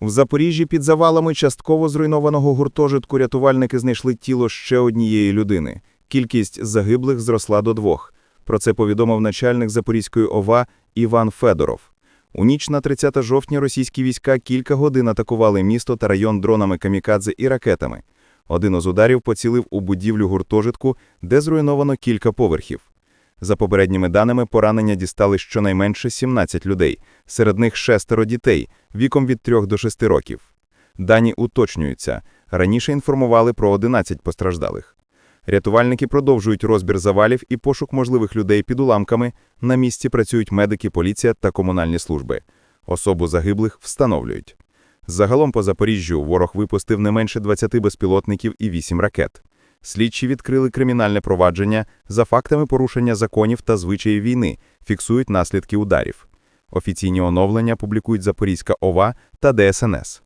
В Запоріжжі під завалами частково зруйнованого гуртожитку рятувальники знайшли тіло ще однієї людини. Кількість загиблих зросла до двох. Про це повідомив начальник Запорізької ОВА Іван Федоров. У ніч на 30 жовтня російські війська кілька годин атакували місто та район дронами камікадзе і ракетами. Один із ударів поцілив у будівлю гуртожитку, де зруйновано кілька поверхів. За попередніми даними, поранення дістали щонайменше 17 людей, серед них шестеро дітей, віком від 3 до 6 років. Дані уточнюються. Раніше інформували про 11 постраждалих. Рятувальники продовжують розбір завалів і пошук можливих людей під уламками. На місці працюють медики, поліція та комунальні служби. Особу загиблих встановлюють. Загалом по Запоріжжю ворог випустив не менше 20 безпілотників і 8 ракет. Слідчі відкрили кримінальне провадження за фактами порушення законів та звичаїв війни, фіксують наслідки ударів. Офіційні оновлення публікують Запорізька ОВА та ДСНС.